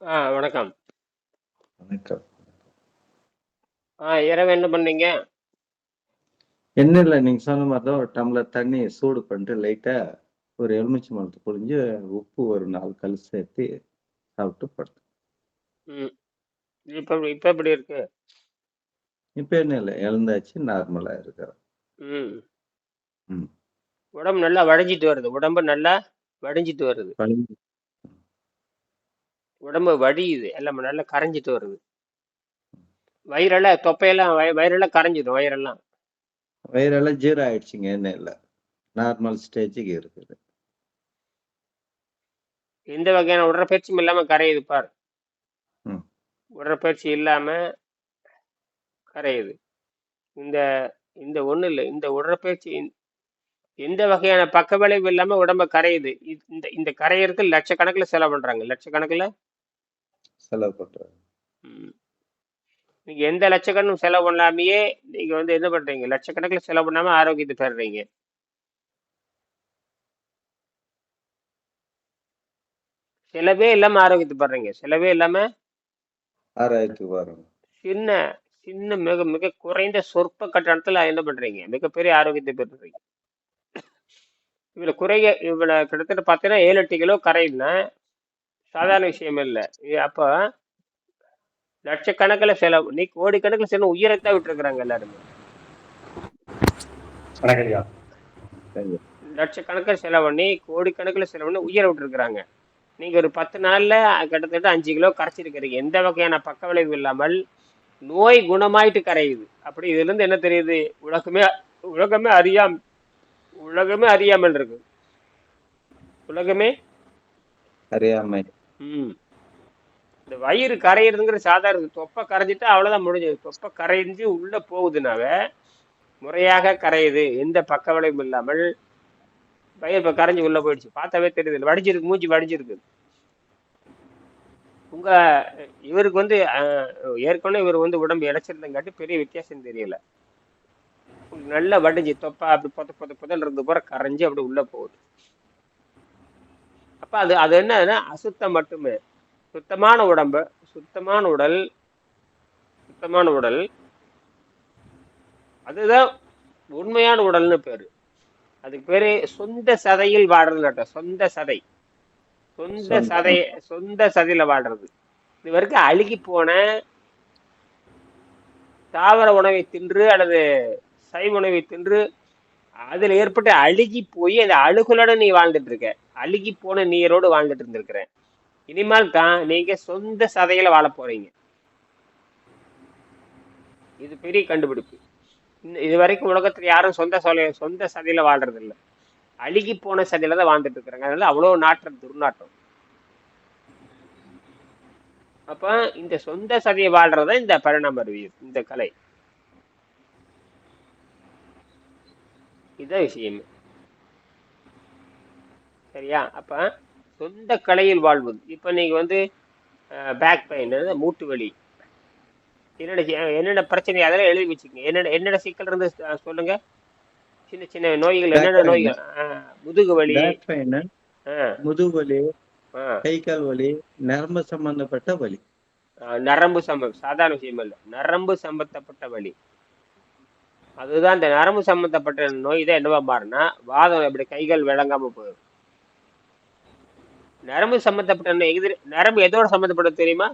ஆ வணக்கம். வணக்கம். ஆ இரவு என்ன பண்ணீங்க? என்ன இல்ல. நீங்க சொன்ன மாரி தான் ஒரு டம்ளர் தண்ணி சூடு பண்ணிட்டு லைட்டா ஒரு எலுமிச்சம்பழத்த புழிஞ்சு, உப்பு ஒரு 4 கல் சேர்த்து சாப்பிட்டு படுத்தேன். ம். இப்ப இப்ப எப்படி இருக்கு? இப்ப என்ன இல்ல. எழுந்தாச்சு நார்மலா இருக்கிறேன். ம். ம். உடம்பு நல்லா வடிஞ்சிட்டு வருது. உடம்பு நல்லா வடிஞ்சிட்டு வருது. வலிஞ்சு உடம்பு வடியுது. எல்லாம் நல்லா கரைஞ்சிட்டு வருது. வயிறெல்லாம் தொப்பையெல்லாம் வய வயிறெல்லாம் கரைஞ்சிடும் வயிறெல்லாம். வயிறெல்லாம் ஜீரோ ஆயிடுச்சுங்க. என்ன இல்ல. நார்மல் ஸ்டேஜுக்கு இருக்குது. எந்த வகையான உடற்பயிற்சியும் இல்லாம கரையுது பாரு. உடற்பயிற்சி இல்லாம கரையுது. இந்த இந்த ஒண்ணு இல்ல. இந்த உடற்பயிற்சி எந்த வகையான பக்கவிளைவு இல்லாம உடம்ப கரையுது. இந்த இந்த கரையறதுக்கு லட்சக்கணக்குல செலவு பண்றாங்க. லட்சக்கணக்குல செலவு பண்றாங்க. நீங்க எந்த லட்சக்கணக்கும் செலவு பண்ணாமயே நீங்க வந்து என்ன பண்றீங்க? லட்சக்கணக்குல செலவு பண்ணாம ஆரோக்கியத்தை பெறுறீங்க. செலவே இல்லாம ஆரோக்கியத்தை பெறுறீங்க. செலவே இல்லாம வரணும். சின்ன சின்ன மிக மிக குறைந்த சொற்ப கட்டணத்துல என்ன பண்றீங்க? மிகப்பெரிய ஆரோக்கியத்தை பெறுறீங்க. இவ்வளவு குறைய இவ்வளவு கிட்டத்தட்ட பார்த்தீங்கன்னா ஏழு எட்டு கிலோ கரையுதுன்னா சாதாரண விஷயம் இல்ல. இது அப்ப லட்சக்கணக்கில் செலவு நீ கோடிக்கணக்கில் செலவு உயிரைத்தான் விட்டுருக்குறாங்க எல்லாருமே. லட்சக்கணக்கில் செலவு பண்ணி கோடிக்கணக்கில் செலவு பண்ணி உயிரை விட்டுருக்குறாங்க. நீங்க ஒரு பத்து நாள்ல கிட்டத்தட்ட அஞ்சு கிலோ கரைச்சிருக்கிறீங்க. எந்த வகையான பக்க விளைவு இல்லாமல் நோய் குணமாயிட்டு கரையுது. அப்படி இதுல இருந்து என்ன தெரியுது? உலகமே உலகமே அறியாம உலகமே அறியாமல் இருக்கு. உலகமே அறியாமை. ம் இந்த வயிறு கரையிறதுங்கிற சாதாரண தொப்பை கரைஞ்சிட்டா அவ்வளோதான் முடிஞ்சது. தொப்பை கரைஞ்சு உள்ள போகுதுனாவே முறையாக கரையுது. எந்த பக்க விளைவும் இல்லாமல் வயிறு இப்போ கரைஞ்சு உள்ளே போயிடுச்சு. பார்த்தாவே தெரியுது. வடிஞ்சிருக்கு மூஞ்சி வடிச்சிருக்கு உங்க இவருக்கு வந்து ஏற்கனவே இவர் வந்து உடம்பு இழைச்சிருந்தங்காட்டி பெரிய வித்தியாசம் தெரியல. நல்லா வடிஞ்சு தொப்பை அப்படி பொத்த பொத்த பொதன்னு இருந்து போற கரைஞ்சு அப்படி உள்ள போகுது. அப்ப அது அது என்னன்னா அசுத்தம் மட்டுமே. சுத்தமான உடம்பு சுத்தமான உடல் சுத்தமான உடல் அதுதான் உண்மையான உடல்னு பேரு. அதுக்கு பேரு சொந்த சதையில் அர்த்தம். சொந்த சதை. சொந்த சதை சொந்த சதையில வாழ்றது. இது வரைக்கும் அழுகி போன தாவர உணவை தின்று அல்லது சைவ உணவை தின்று அதுல ஏற்பட்டு அழுகி போய் அந்த அழுகுலோட நீ வாழ்ந்துட்டு இருக்க. அழுகி போன நீரோடு வாழ்ந்துட்டு இருந்திருக்கிற. இனிமேல் தான் நீங்க சொந்த சதையில வாழ போறீங்க. இது பெரிய கண்டுபிடிப்பு. இது வரைக்கும் உலகத்துல யாரும் சொந்த சதை சொந்த சதையில வாழ்றது இல்லை அழுகி போன சதையில தான் வாழ்ந்துட்டு இருக்கிறாங்க. அதனால அவ்வளவு நாற்றம் துர்நாற்றம். அப்ப இந்த சொந்த சதையை வாழ்றத இந்த பரிணாம அறிவியல் இந்த கலை. இதான் விஷயம். சரியா? அப்ப சொந்த கலையில் வாழ்வது. இப்ப நீங்க வந்து பேக் பெயின் மூட்டு வலி என்னென்ன என்னென்ன பிரச்சனை அதெல்லாம் எழுதி வச்சுக்கோங்க. என்னென்ன என்னென்ன சிக்கல் இருந்து சொல்லுங்க. சின்ன சின்ன நோய்கள் என்னென்ன. நோய்கள்? முதுகு வலி. முதுவலி, அஹ், கை கால் வலி, நரம்பு சம்பந்தப்பட்ட வலி. நரம்பு சம்பந்தம் சாதாரண விஷயம் இல்ல. நரம்பு சம்பந்தப்பட்ட வலி. அதுதான் இந்த நரம்பு சம்பந்தப்பட்ட நோய் தான் என்னவா மாறுனா வாதம் இப்படி கைகள் விளங்காம போயிடும். நரம்பு சம்பந்தப்பட்ட நோய் எது நரம்பு எதோட சம்பந்தப்பட்டது தெரியுமா?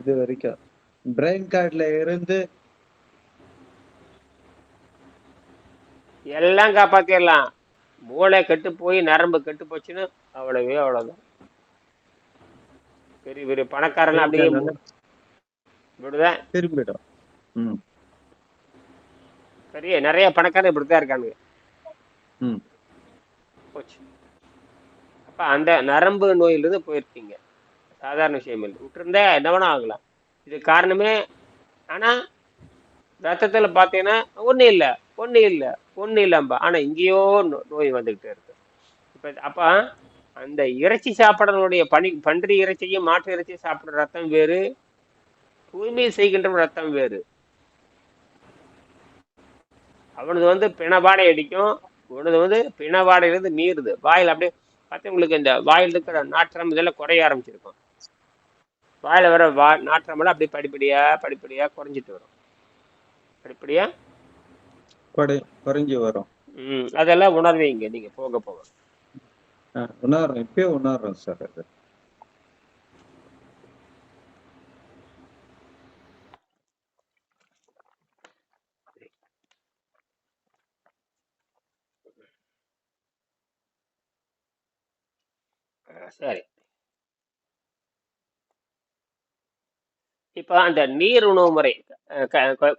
இது வரைக்கும் பிரெயின் கார்டுல இருந்து எல்லாம் காப்பாத்திடலாம். மூளை கெட்டு போய் நரம்பு கெட்டு போச்சுன்னு அவ்வளவே அவ்வளவுதான். பெரிய பெரிய பணக்காரன் அப்படியே இப்படிதான் திரும்பிடும். பெரிய நிறைய பணக்காரன் இப்படித்தான் இருக்கானுங்க. ம். போச்சு. அப்ப அந்த நரம்பு நோயிலிருந்து போயிருக்கீங்க. சாதாரண விஷயம் இல்லை. விட்டுருந்தா என்ன வேணா ஆகலாம். இது காரணமே ஆனா ரத்தத்துல பாத்தீங்கன்னா ஒண்ணு இல்ல ஒண்ணு இல்ல ஒண்ணு இல்லம்பா ஆனா இங்கேயோ நோய் வந்துகிட்டே இருக்கு இப்ப அப்ப அந்த இறைச்சி சாப்பிடறவனுடைய பனி பன்றி இறைச்சியும் மாட்டு இறைச்சியும் சாப்பிடுற ரத்தம் வேறு தூய்மை செய்கின்ற ரத்தம் வேறு அவனது வந்து பிணவாடை அடிக்கும். உனது வந்து பிணவாடையிலிருந்து நீருது வாயில் அப்படியே பார்த்து உங்களுக்கு இந்த வாயில் இருக்கிற நாற்றம் இதெல்லாம் குறைய ஆரம்பிச்சிருக்கும். வாயில் வர வா நாற்றமெல்லாம் அப்படியே படிப்படியாக படிப்படியாக குறைஞ்சிட்டு வரும். படிப்படியாக குறை குறைஞ்சி வரும். ம் அதெல்லாம் உணர்வீங்க. நீங்கள் போக போக. ஆ, உணர்றேன். இப்பயே உணர்றேன் சார் அது. சரி. இப்போ அந்த நீர் உணவு முறை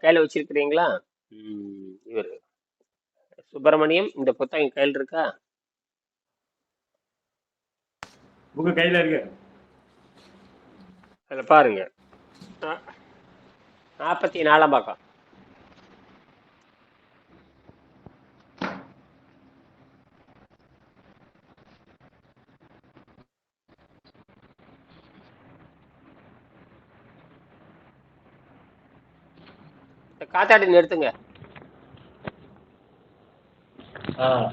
கையில வச்சிருக்கிறீங்களா? ம், இவர். சுப்பிரமணியம் இந்த புத்தகம் கையில் இருக்கா? புக்கு கையில இருக்கு. அதில் பாருங்க. நாற்பத்தி நாலாம் பக்கம். காத்தாடி நிறுத்துங்க. ஆ.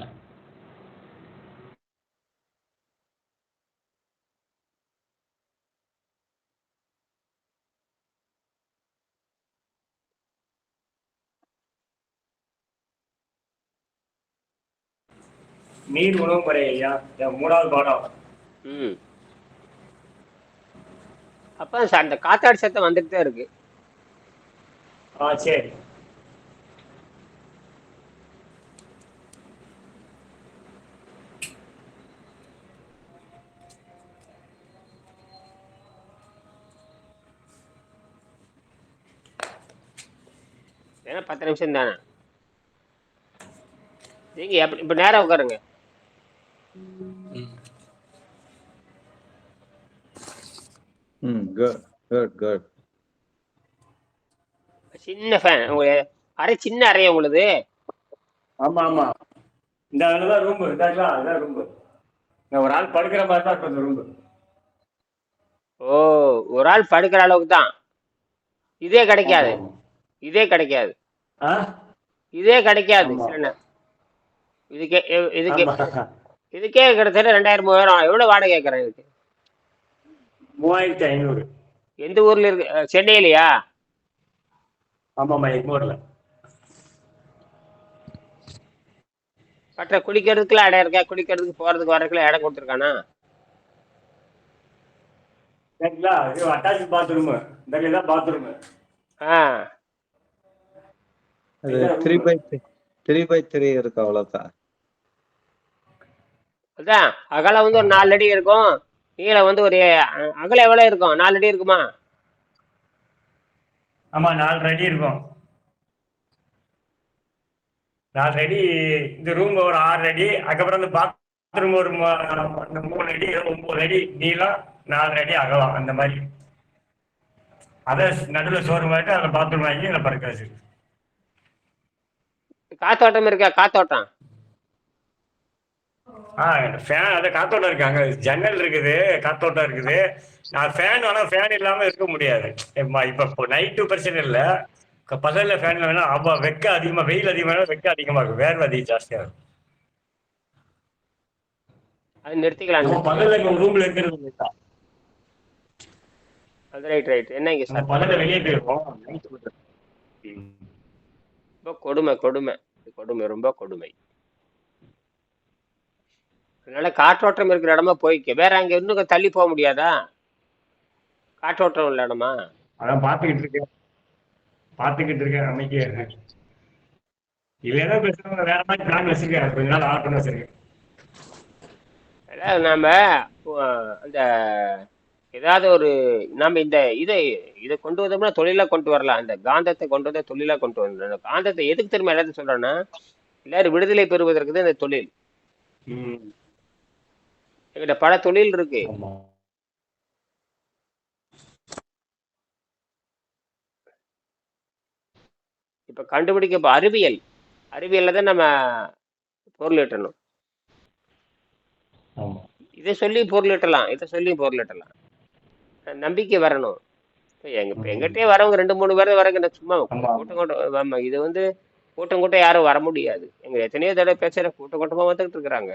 நீர் உணவு முறை ஐயா மூணாவது பாடம். ம். அப்போ அந்த காத்தாடி சத்தம் வந்துட்டு தான் இருக்கு. ஆ சரி. ஏன்னா பத்து நிமிஷம் தானே? நீங்க எப்படி இப்போ நேரா உட்காருங்க. ம் குட் குட் குட் சின்ன ஃபேன் உங்க அறை சின்ன அறையா உங்களுது? ஆமா ஆமா. இந்த அதுதான் ரூம் இதாக்கலாம் அதுதான் ரூம் நான் ஒரு ஆள் படுக்கிற மாதிரி தான் இருக்கும் ரூம் ஓ ஒரு ஆள் படுக்கிற அளவுக்கு தான். இதே கிடைக்காது. இதே கிடைக்காது. இதே கிடைக்காது. இதுக்கே இதுக்கே. இதுக்கே கிட்டத்தட்ட ரெண்டாயிரம் மூவாயிரம் எவ்வளவு வாடகை கேட்கறேன் இதுக்கு? மூவாயிரத்தி ஐநூறு. எந்த ஊர்ல இருக்கு? சென்னையிலயா? ஆமாம்மா எக்மோர்ல மற்ற குளிக்கிறதுக்குலாம் இடம் இருக்கா? குளிக்கிறதுக்கு போறதுக்கு வரதுக்குலாம் இடம் கொடுத்துருக்கானா? சரிங்களா இது அட்டாச் பாத்ரூம் இந்த தான் பாத்ரூம் ஆ. அது three by three by three இருக்கு அவ்வளோதான் அதான் அகலம் வந்து ஒரு நாலு அடி இருக்கும். நீளம் வந்து ஒரு அகலம் எவ்வளவு இருக்கும்? நாலு அடி இருக்குமா? ஆமா நாலு அடி இருக்கும். நாலு அடி இந்த ரூம் ஒரு ஆறு அடி அதுக்கப்புறம் இந்த பாத்ரூம் ஒரு மூணு அடி ஒன்பது அடி நீளம் நாலு அடி அகலம் அந்த மாதிரி. அதை நடுவில் சோறு மாதிரி அதில் பாத்ரூம் வாங்கி அதில் படுக்க வச்சு காத்தோட்டம் இருக்கா? காத்தோட்டம். ஆ ஃபேன் அதை காத்தோட்டம் இருக்கு அங்கே ஜன்னல் இருக்குது காத்தோட்டம் இருக்குது. நான் ஃபேன் ஆனால் ஃபேன் இல்லாமல் இருக்க முடியாது. இப்போ இப்போ நைட்டு பிரச்சனை இல்லை. பகலில் ஃபேன் வேணா அவ வெக்க அதிகமாக வெயில் அதிகமாக வெக்க அதிகமாக இருக்கும். வேர்வை அதிகம் ஜாஸ்தியாக இருக்கும். அது நிறுத்திக்கலாம். பகல்ல ரூம்ல இருக்கிறது. அது ரைட் ரைட் என்னங்க சார் பகல்ல வெளியே போயிருக்கோம். கொடுமை கொடுமை கொடுமை. ரொம்ப கொடுமை. அதனால காற்றோட்டம் இருக்கிற இடமா போய்க்க. வேற அங்க இன்னும் தள்ளி போக முடியாதா? காற்றோட்டம் உள்ள இடமா? அதான் பாத்துக்கிட்டு இருக்கேன். பாத்துக்கிட்டு இருக்கேன் அன்னைக்கு இல்லைன்னா பேசுறவங்க வேற மாதிரி பிளான் வச்சிருக்கேன் கொஞ்ச நாள் ஆர்டர் பண்ணி வச்சிருக்கேன். அதாவது நாம அந்த ஏதாவது ஒரு நாம இந்த இதை இதை கொண்டு வந்தோம்னா தொழிலா கொண்டு வரலாம். அந்த காந்தத்தை கொண்டு வந்தா தொழிலா கொண்டு வரலாம். காந்தத்தை எதுக்கு திரும்ப எல்லாத்தையும் சொல்றேன்னா எல்லாரும் விடுதலை பெறுவதற்கு தான் இந்த தொழில். எங்கிட்ட பல தொழில் இருக்கு. இப்ப கண்டுபிடிக்க இப்ப அறிவியல். அறிவியல்ல தான் நம்ம பொருள் ஈட்டணும். இதை சொல்லி பொருள் ஈட்டலாம். இதை சொல்லி பொருள் ஈட்டலாம். நம்பிக்கை வரணும். எங்க எங்கிட்டே வரவங்க ரெண்டு மூணு பேர் வரங்க சும்மா. கூட்டம் கூட்டம் ஆமா இது வந்து கூட்டம் கூட்டம் யாரும் வர முடியாது. எங்க எத்தனையோ தடவை பேசுற கூட்டம் கூட்டமா வந்துகிட்டு இருக்கிறாங்க?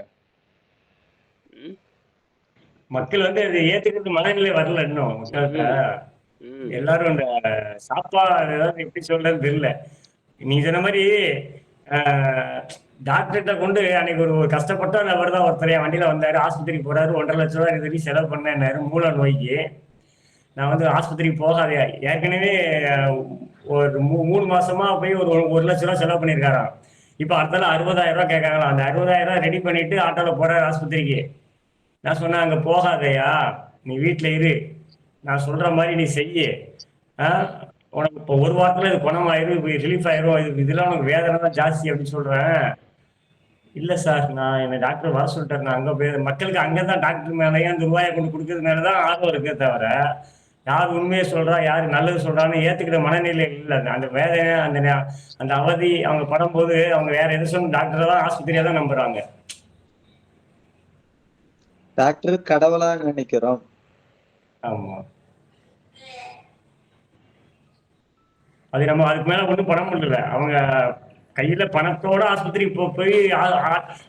மக்கள் வந்து அதை ஏத்துக்கிறது மனநிலை வரல இன்னும் எல்லாரும் இந்த சாப்பாடு ஏதாவது எப்படி சொல்றது தெரியல. நீ சொன்ன மாதிரி டாக்டர்கிட்ட கொண்டு அன்னைக்கு ஒரு கஷ்டப்பட்ட நபர் தான் ஒருத்தர் என் வண்டியில வந்தாரு ஆஸ்பத்திரிக்கு போறாரு ஒன்றரை லட்ச ரூபாய் இது வரைக்கும் செலவு பண்ணேன்னாரு மூல நோய்க்கு. நான் வந்து ஆஸ்பத்திரிக்கு போகாதே ஏற்கனவே ஒரு மூணு மாசமா போய் ஒரு ஒரு லட்ச ரூபா செலவு பண்ணியிருக்காராம். இப்போ அடுத்தால அறுபதாயிரம் ரூபாய் கேட்காங்களாம். அந்த அறுபதாயிரம் ரூபாய் ரெடி பண்ணிட்டு ஆட்டோல போறாரு ஆஸ்பத்திரிக்கு. நான் சொன்னேன் அங்க போகாதயா நீ வீட்ல இரு. நான் சொல்ற மாதிரி நீ செய்ய. ஆ? உனக்கு இப்போ ஒரு வாரத்துல இது குணமாயிரும் ரிலீஃப் ஆயிரும். இது இதெல்லாம் உனக்கு வேதனை தான் ஜாஸ்தி அப்படின்னு சொல்றேன். இல்ல சார் நான் என்ன டாக்டர் வர சொல்லிட்டேன் நான் அங்க போய் மக்களுக்கு அங்கதான் டாக்டர் மேலேயே அந்த ரூபாயை கொண்டு கொடுக்கறது மேலதான் ஆர்வம் இருக்கே தவிர யார் உண்மையை சொல்றா யார் நல்லது சொல்றான்னு ஏத்துக்கிற மனநிலை இல்லை. அந்த வேதனை அந்த அந்த அவதி அவங்க படும்போது அவங்க வேற எது சொன்ன டாக்டரை தான் ஆஸ்பத்திரியா தான் நம்புறாங்க. டாக்டர் கடவுளா நினைக்கிறோம். ஆமா. அது நம்ம அதுக்கு மேல ஒண்ணும் பண்ண முடியல. அவங்க கையில பணத்தோட ஆஸ்பத்திரிக்கு போ போய்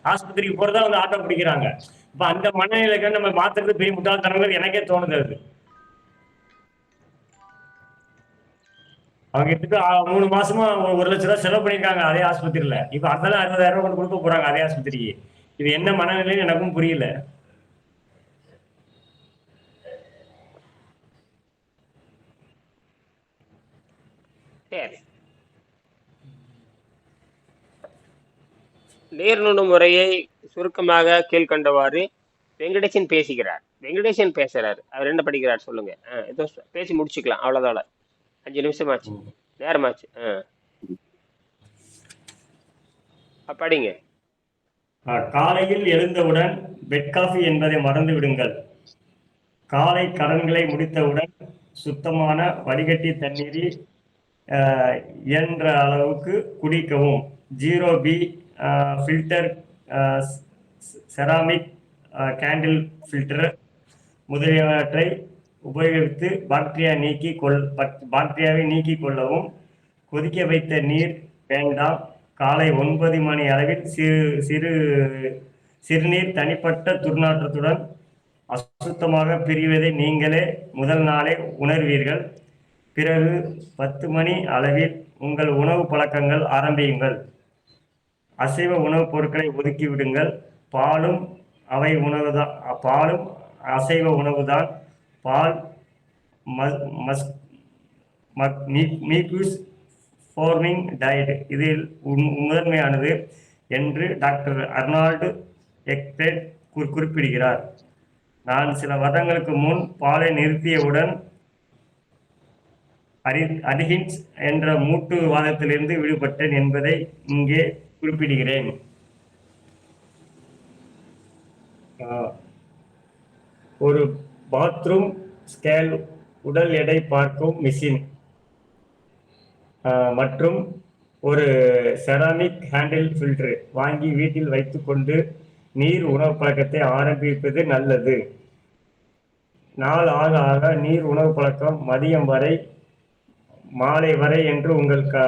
ஆஸ்பத்திரிக்கு போறதா வந்து ஆட்டோ பிடிக்கிறாங்க. இப்ப அந்த மனநிலைக்கு நம்ம மாத்துறது பெரிய முட்டாள்தனங்கள் எனக்கே தோணுது அது. அவங்க கிட்ட மூணு மாசமா ஒரு- ஒரு லட்ச ரூபாய் செலவு பண்ணியிருக்காங்க அதே ஆஸ்பத்திரியில. இப்ப அதெல்லாம் அறுபதாயிரம் ரூபாய் கொண்டு கொடுக்க போறாங்க அதே ஆஸ்பத்திரிக்கு. இது என்ன மனநிலைன்னு எனக்கும் புரியல சரி நேர்நுணு முறையை சுருக்கமாக கீழ்கண்டவாறு வெங்கடேசன் பேசுகிறார். வெங்கடேசன் பேசுறாரு. அவர் என்ன படிக்கிறார் சொல்லுங்க. ஆ, ஏதோ பேசி முடிச்சுக்கலாம். அவ்வளோதான் அஞ்சு நிமிஷமாச்சு. நேரமாச்சு. ஆ. படிங்க. காலையில் எழுந்தவுடன் பெட் காஃபி என்பதை மறந்து விடுங்கள். காலை கடன்களை முடித்தவுடன் சுத்தமான வடிகட்டி தண்ணீரில் இயன்ற அளவுக்கு குடிக்கவும். Zero B filter ceramic candle filter முதலியவற்றை உபயோகித்து பாக்டீரியா நீக்கி கொள் பாக்டீரியாவை நீக்கிக் கொள்ளவும் கொதிக்க வைத்த நீர் வேண்டாம். காலை ஒன்பது மணி அளவில் சிறு சிறு சிறுநீர் தனிப்பட்ட துர்நாற்றத்துடன் அசுத்தமாக பிரிவதை நீங்களே முதல் நாளே உணர்வீர்கள். பிறகு பத்து மணி அளவில் உங்கள் உணவு பழக்கங்கள் ஆரம்பியுங்கள். அசைவ உணவுப் பொருட்களை ஒதுக்கி விடுங்கள். பாலும் அவை உணவு தான் பாலும் அசைவ உணவு தான் பால் மஸ் மஸ் மீக்யூஸ் ஃபார்மிங் டயட். இதில் உன் முதன்மையானது என்று டாக்டர் அர்னால்டு எக்பேட் குறிப்பிடுகிறார். நான் சில வருடங்களுக்கு முன் பாலை நிறுத்தியவுடன் அரி அரிஹின்ஸ் என்ற மூட்டு வாதத்திலிருந்து விடுபட்டேன் என்பதை இங்கே குறிப்பிடுகிறேன். ஒரு பாத்ரூம் ஸ்கேல் உடல் எடை பார்க்கும் மிஷின் மற்றும் ஒரு செராமிக் ஹேண்டில் ஃபில்டர் வாங்கி வீட்டில் வைத்துக்கொண்டு நீர் உணவு பழக்கத்தை ஆரம்பிப்பது நல்லது. நாள் ஆக ஆக நீர் உணவு பழக்கம் மதியம் வரை மாலை வரை என்று உங்கள் க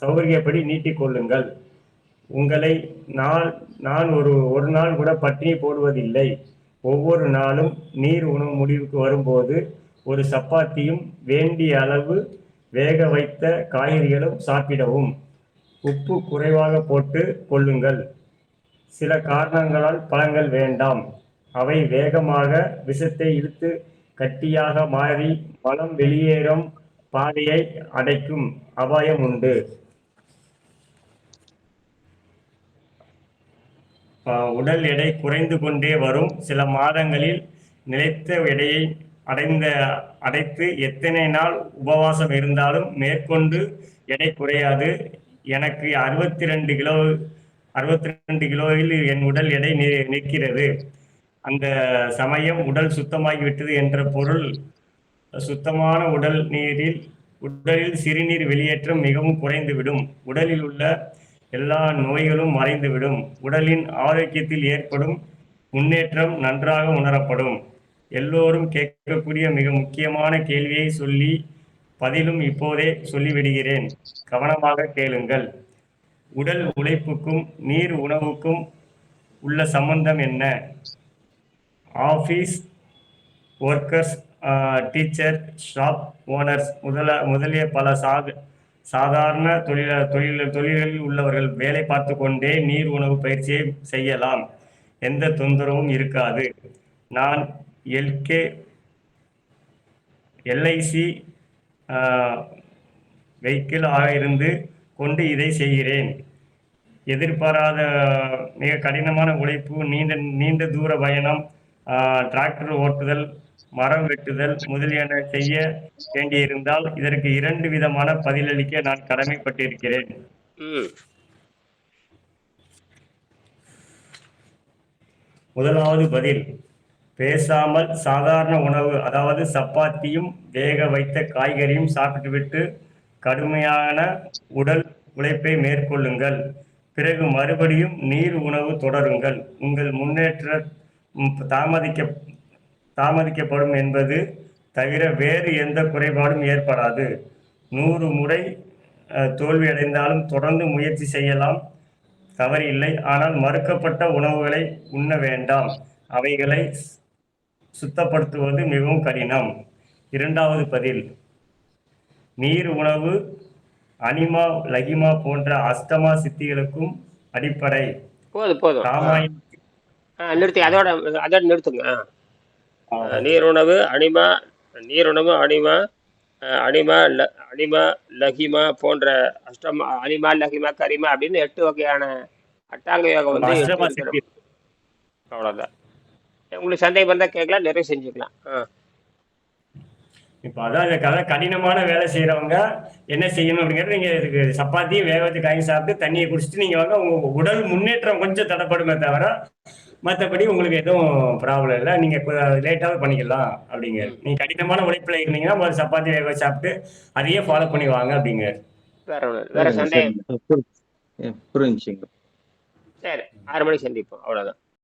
சௌகரியப்படி நீட்டிக் கொள்ளுங்கள். உங்களை நான் நான் ஒரு ஒரு நாள் கூட பட்டினி போடுவதில்லை. ஒவ்வொரு நாளும் நீர் உணவு முடிவுக்கு வரும்போது ஒரு சப்பாத்தியும் வேண்டிய அளவு வேக வைத்த காய்கறிகளும் சாப்பிடவும். உப்பு குறைவாக போட்டு கொள்ளுங்கள். சில காரணங்களால் பழங்கள் வேண்டாம். அவை வேகமாக விஷத்தை இழுத்து கட்டியாக மாறி மலம் வெளியேறும் பாதையை அடைக்கும் அபாயம் உண்டு. உடல் எடை குறைந்து கொண்டே வரும். சில மாதங்களில் நிலைத்த எடையை அடைந்த அடைத்து எத்தனை நாள் உபவாசம் இருந்தாலும் மேற்கொண்டு எடை குறையாது. எனக்கு அறுபத்தி ரெண்டு கிலோ அறுபத்தி ரெண்டு கிலோவில் என் உடல் எடை நிற்கிறது. அந்த சமயம் உடல் சுத்தமாகிவிட்டது என்ற பொருள் சுத்தமான உடல் நீரில் உடலில் சிறுநீர் வெளியேற்றம் மிகவும் குறைந்துவிடும். உடலில் உள்ள எல்லா நோய்களும் மறைந்துவிடும். உடலின் ஆரோக்கியத்தில் ஏற்படும் முன்னேற்றம் நன்றாக உணரப்படும். எல்லோரும் கேட்கக்கூடிய மிக முக்கியமான கேள்வியை சொல்லி பதிலும் இப்போதே சொல்லிவிடுகிறேன். கவனமாக கேளுங்கள். உடல் உழைப்புக்கும் நீர் உணவுக்கும் உள்ள சம்பந்தம் என்ன? Office workers teacher shop owners முதல முதலிய பல சாத சாதாரண தொழில தொழில் தொழில்களில் உள்ளவர்கள் வேலை பார்த்து கொண்டே நீர் உணவு பயிற்சியை செய்யலாம். எந்த தொந்தரவும் இருக்காது. நான் எல்கே எல்ஐசி வெஹிக்கிள் ஆக இருந்து கொண்டு இதை செய்கிறேன். எதிர்பாராத மிக கடினமான உழைப்பு நீண்ட நீண்ட தூர பயணம் டிராக்டர் ஓட்டுதல் மரம் வெட்டுதல் முதலியன செய்ய வேண்டியிருந்தால் இதற்கு இரண்டு விதமான பதிலளிக்க நான் கடமைப்பட்டிருக்கிறேன். முதலாவது பதில் பேசாமல் சாதாரண உணவு அதாவது சப்பாத்தியும் வேக வைத்த காய்கறியும் சாப்பிட்டுவிட்டு கடுமையான உடல் உழைப்பை மேற்கொள்ளுங்கள். பிறகு மறுபடியும் நீர் உணவு தொடருங்கள். உங்கள் முன்னேற்ற தாமதிக்க தாமதிக்கப்படும் என்பது தவிர வேறு எந்த குறைபாடும் ஏற்படாது. நூறு முறை தோல்வியடைந்தாலும் தொடர்ந்து முயற்சி செய்யலாம். தவறில்லை. ஆனால் மறுக்கப்பட்ட உணவுகளை உண்ண வேண்டாம். அவைகளை சுத்தப்படுத்துவது மிகவும் கடினம். இரண்டாவது பதில். நீர் உணவு அனிமா லகிமா போன்ற அஸ்தமா சித்திகளுக்கும் அடிப்படை. போதும் போதும். ராமாயண ஆ நிறுத்தி. அதோட அதோட நிறுத்துங்க. நீருணவு அனிமா நீருணவு அனிமா அனிமா ல அனிமா லகிமா போன்ற அஷ்டமா அனிமா லகிமா கரிமா அப்படின்னு எட்டு வகையான அட்டாங்க யோகம் வந்து அவ்வளவுதான். உங்களுக்கு சந்தேகம் இருந்தால் கேட்கலாம் நிறைய செஞ்சுக்கலாம். ஆ இப்போ அதான் கதை கடினமான வேலை செய்யறவங்க என்ன செய்யணும் அப்படிங்கிறது நீங்க இதுக்கு சப்பாத்தியும் வேக வச்சு காய் சாப்பிட்டு தண்ணியை குடிச்சிட்டு நீங்க வாங்க உங்க உடல் முன்னேற்றம் கொஞ்சம் தடைப்படுமே தவிர மற்றபடி உங்களுக்கு எதுவும் ப்ராப்ளம் இல்லை. நீங்க லேட்டாவே பண்ணிக்கலாம் அப்படிங்க. நீங்க கடினமான உழைப்புல இருந்தீங்கன்னா முதல்ல சப்பாத்தி வேக வச்சு சாப்பிட்டு அதையே ஃபாலோ பண்ணி வாங்க அப்படிங்க. வேற சந்தேகம் புரிஞ்சுங்க. சரி ஆறு மணிக்கு சந்திப்போம். அவ்வளோதான்